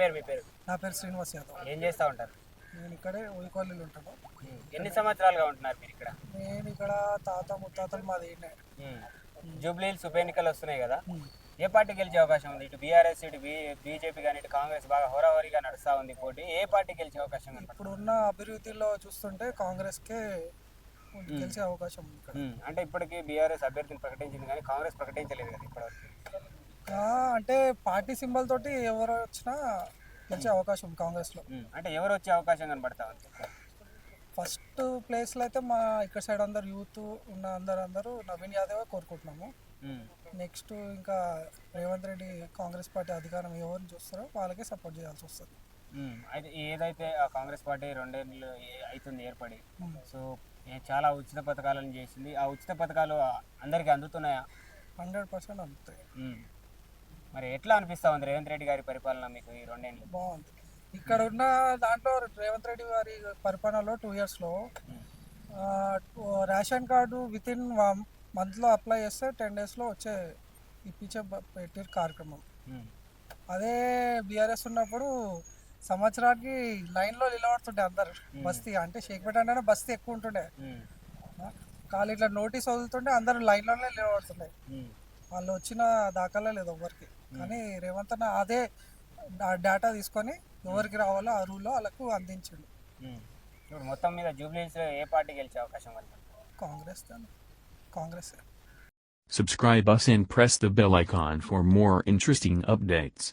పేరు మీ పేరు? నా పేరు శ్రీనివాస్ యాదవ్. ఏం చేస్తూ ఉంటారు? నేను ఇక్కడే ఉయ్యకోళ్ళలో ఉంటాను. ఎన్ని సంవత్సరాలుగా ఉంటున్నారు మీరు ఇక్కడ? నేను ఇక్కడ తాత ముత్తాతలు మాది ఈయనే. జూబ్లీ హిల్స్ ఉప ఎన్నికలు వస్తున్నాయి కదా. ఏ పార్టీ గెలిచే అవకాశం ఉంది? ఇటు బీఆర్ఎస్ ఇటు బీ బీజేపీ కానీ ఇటు కాంగ్రెస్ బాగా హోరాహోరీగా నడుస్తూ ఉంది పోటీ. ఏ పార్టీ గెలిచే అవకాశం కనపడుతుంది ఇప్పుడు ఉన్న అభివృద్ధిలో చూస్తుంటే కాంగ్రెస్కే గెలిచే అవకాశం ఉంది అంటే ఇప్పటికీ బీఆర్ఎస్ అభ్యర్థిని ప్రకటించింది కానీ కాంగ్రెస్ ప్రకటించలేదు కదా ఇప్పటివరకు. అంటే పార్టీ సింబల్ తోటి ఎవరు వచ్చినా గెలిచే అవకాశం ఉంది కాంగ్రెస్లో. ఉమ్, అంటే ఎవరు వచ్చే అవకాశం కనపడతా ఉంది? ఫస్ట్ ప్లేస్లో అయితే మా ఇక్కడ సైడ్ అందరు యూత్ ఉన్న అందరు అందరూ నవీన్ యాదవ్ కోరుకుంటున్నాము. నెక్స్ట్ ఇంకా రేవంత్ రెడ్డి కాంగ్రెస్ పార్టీ అధికారం ఎవరిని చూస్తారో వాళ్ళకే సపోర్ట్ చేయాల్సి వస్తుంది. అయితే ఏదైతే ఆ కాంగ్రెస్ పార్టీ రెండేళ్ళు అవుతుంది ఏర్పడి. సో చాలా ఉచిత పథకాలను చేసింది. ఆ ఉచిత పథకాలు అందరికీ అందుతున్నాయా? హండ్రెడ్ పర్సెంట్ అందుతాయి. మరి ఎట్లా అనిపిస్తా ఉంది రేవంత్ రెడ్డి గారి పరిపాలన మీకు ఈ రెండేళ్ళు బాగుంది. ఇక్కడ ఉన్న దాంట్లో రేవంత్ రెడ్డి గారి పరిపాలనలో టూ ఇయర్స్లో రేషన్ కార్డు విత్ ఇన్ మంత్లో అప్లై చేస్తే టెన్ డేస్లో వచ్చే ఇప్పించే బ- పెట్టే కార్యక్రమం. ఉమ్, అదే బీఆర్ఎస్ ఉన్నప్పుడు సంవత్సరానికి లైన్లో నిలబడుతుండే అందరు. బస్తీ అంటే షేక్పేట అంటేనే బస్తీ ఎక్కువ ఉంటుండే. ఉమ్, కాళ్ళు ఇట్లా నోటీస్ వదులుతుంటే అందరు లైన్లోనే నిలబడుతుండే. వాళ్ళు వచ్చిన దాఖలా లేదు ఎవరికి కానీ రేవంత్ అన్న అదే డేటా తీసుకొని ఎవరికి రావాలో ఆ రూల్లో వాళ్ళకు అందించిండు. ఇప్పుడు మొత్తం మీద జూబ్లీ హిల్స్ ఏ పార్టీ గెలిచే అవకాశం Congress Congress. Subscribe us and press the bell icon for more interesting updates.